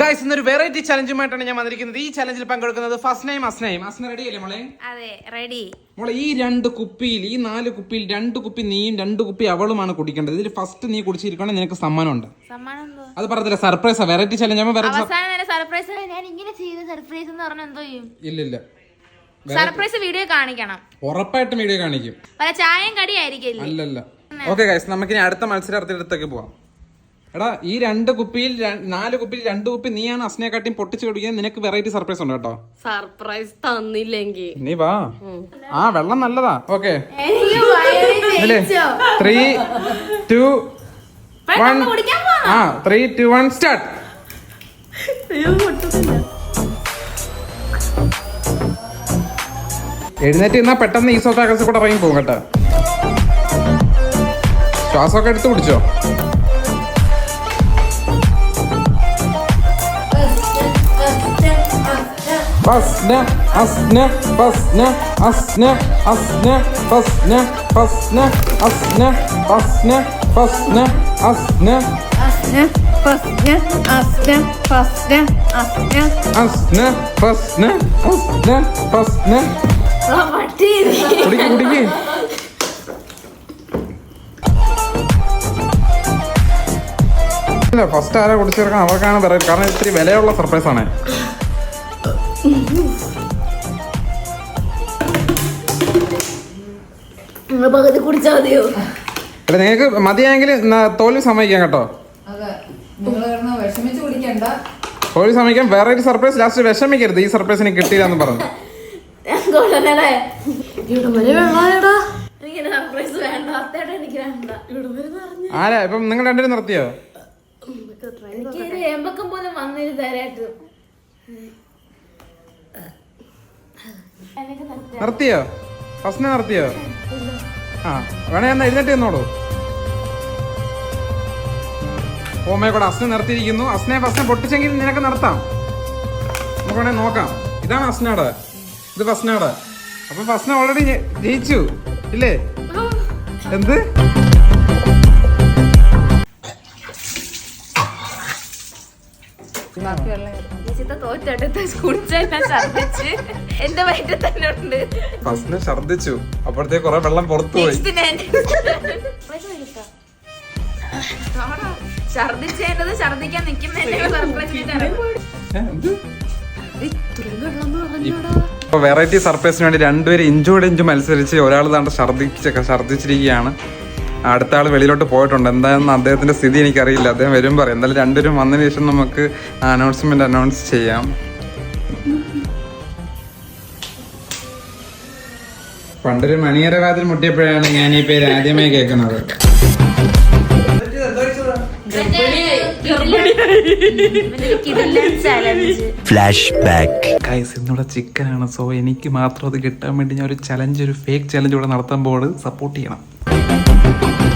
Guys ഇന്നൊരു variety ചലഞ്ചുമായിട്ടാണ് ഞാൻ വന്നിരിക്കുന്നത്. ഈ ചലഞ്ചിൽ പങ്കെടുക്കുന്നത് ഫസ്റ്റ് നെയിം അസ്നയും. അസ്ന റെഡി അല്ലേ മോളെ? അതെ റെഡി മോളെ ഈ രണ്ട് കുപ്പിയിൽ ഈ നാല് കുപ്പിയിൽ രണ്ട് കുപ്പി നീയും രണ്ട് കുപ്പി അവളുമാണ് കുടിക്കേണ്ടത്. ഇതിൽ ഫസ്റ്റ് നീ കുടിച്ചിരിക്കണമെങ്കിൽ നിനക്ക് സമ്മാനം ഉണ്ട് അത് പറഞ്ഞില്ല സർപ്രൈസാ വെറൈറ്റി ചലഞ്ച് ആകുമ്പോൾ വെറൈറ്റി സർപ്രൈസ് ഞാൻ ഇങ്ങനെ ചെയ്ത സർപ്രൈസ് എന്ന് പറഞ്ഞാൽ എന്തോ ചെയ്യും? ഇല്ല ഇല്ല. സർപ്രൈസ് വീഡിയോ കാണിക്കണം. ഉറപ്പായിട്ടും വീഡിയോ കാണിക്കും. പല ചായയും കടിയായിരിക്കില്ലേ അല്ലല്ല. ഓക്കെ ഗൈസ് നമുക്ക് ഇനി അടുത്ത മത്സരാർത്ഥിയുടെ പോവാം. എടാ ഈ രണ്ട് കുപ്പിയിൽ നാല് കുപ്പിയിൽ രണ്ട് കുപ്പി നീയാണ് അസ്നയെക്കാട്ടിയും പൊട്ടിച്ച് കുടിക്കാൻ. നിനക്ക് വെറൈറ്റി സർപ്രൈസ് ഉണ്ട് കേട്ടോ. സർപ്രൈസ് തന്നില്ലെങ്കിൽ നീ വാ. ആ വെള്ളം നല്ലതാ. ഓക്കെ ത്രീ ടു വൺ ആ ത്രീ ടു വൺ സ്റ്റാർട്ട് എഴുന്നേറ്റ് നിന്നാ പെട്ടെന്ന് ഈ സോഫാക്കൽസ് കൂടെ ഇറങ്ങി പോകും കേട്ടോ. ശ്വാസമൊക്കെ എടുത്ത് പിടിച്ചോ. Fasna Asna Fasna Asna Asna Fasna Fasna Asna Fasna Fasna Asna Asne, fasne, asne, fasne, asne. Asna Fasna Asna Fasna കുടിക്ക് കുടിക്ക്. ഇല്ല ഫസ്റ്റ് ആരാ കുടിച്ചെടുക്കാൻ അവർക്കാണ് വെറൈറ്റി കാരണം ഇത്തിരി വിലയുള്ള സർപ്രൈസ് ആണ്. നിങ്ങൾ പകുതി കുടിച്ചാൽ മതിയോ? എടാ നിങ്ങൾക്ക് മതിയായെങ്കിൽ തോൽവി സമ്മതിക്കാം കേട്ടോ. അതെ നിങ്ങൾ കിടന്ന് വിഷമിച്ച് കുടിക്കണ്ട. തോൽവി സമ്മതിക്കാം വേറെ ഒരു സർപ്രൈസ് ലാസ്റ്റ് വിഷമിക്കരുത് ഈ സർപ്രൈസിന് കിട്ടിയില്ല എന്ന് പറഞ്ഞു. ആരാ? ഇപ്പം നിങ്ങൾ രണ്ടുപേരും നിർത്തിയോ? എനിക്ക് ഏമ്പക്കം പോലും വന്നിരു തരായിട്ട് നിർത്തിയോ ഫസ്റ്റിനെ നിർത്തിയോ? ആ വേണേ എന്നാ എഴുന്നേറ്റ് നിന്നോളൂ. ഓമയെ കൂടെ അസ്നെ നിർത്തിയിരിക്കുന്നു. അസ്നെ ഫസ്നെ പൊട്ടിച്ചെങ്കിൽ നിനക്ക് നിർത്താം. നമുക്ക് വേണേ നോക്കാം. ഇതാണ് അസ്നാട് ഇത് ഫസ്നാട് അപ്പൊ ഫസ്ന ഓൾറെഡി ജയിച്ചു. ഇല്ലേ? എന്ത്? എന്റെ വയറ്റിൽ തന്നെ ഉണ്ട്. ഛർദിച്ചു അപ്പോഴത്തേക്ക് കുറെ വെള്ളം പുറത്തു പോയി? ഛർദിച്ചേണ്ടത് ഛർദിക്കാൻ ഇപ്പൊ വെറൈറ്റി സർപ്രൈസിന് വേണ്ടി രണ്ടുപേരും ഇഞ്ചോട് ഇഞ്ച് മത്സരിച്ച് ഒരാൾ താണ്ട് ഛർദിച്ചൊക്കെ ഛർദിച്ചിരിക്കുകയാണ് അടുത്ത ആൾ വെളിയിലോട്ട് പോയിട്ടുണ്ട്. എന്താണെന്ന് അദ്ദേഹത്തിന്റെ സ്ഥിതി എനിക്കറിയില്ല. അദ്ദേഹം വരും പറയും. എന്തായാലും രണ്ടുപേരും വന്നതിന് ശേഷം നമുക്ക് അനൗൺസ്മെന്റ് അനൗൺസ് ചെയ്യാം. പണ്ടൊരു മണിയറ വാതിൽ മുട്ടിയപ്പോഴാണ് ഞാൻ ഈ പേര് ആദ്യമായി കേൾക്കുന്നത്. ഫ്ലാഷ് ബാക്ക് ഗൈസ് ഇന്നിവിടെ ചിക്കനാണ് സോ എനിക്ക് മാത്രം അത് കിട്ടാൻ വേണ്ടി ഞാൻ ഒരു ചലഞ്ച് ഒരു ഫേക്ക് ചലഞ്ച് ഇവിടെ നടത്താൻ പോകുന്നത് സപ്പോർട്ട് ചെയ്യണം. thank you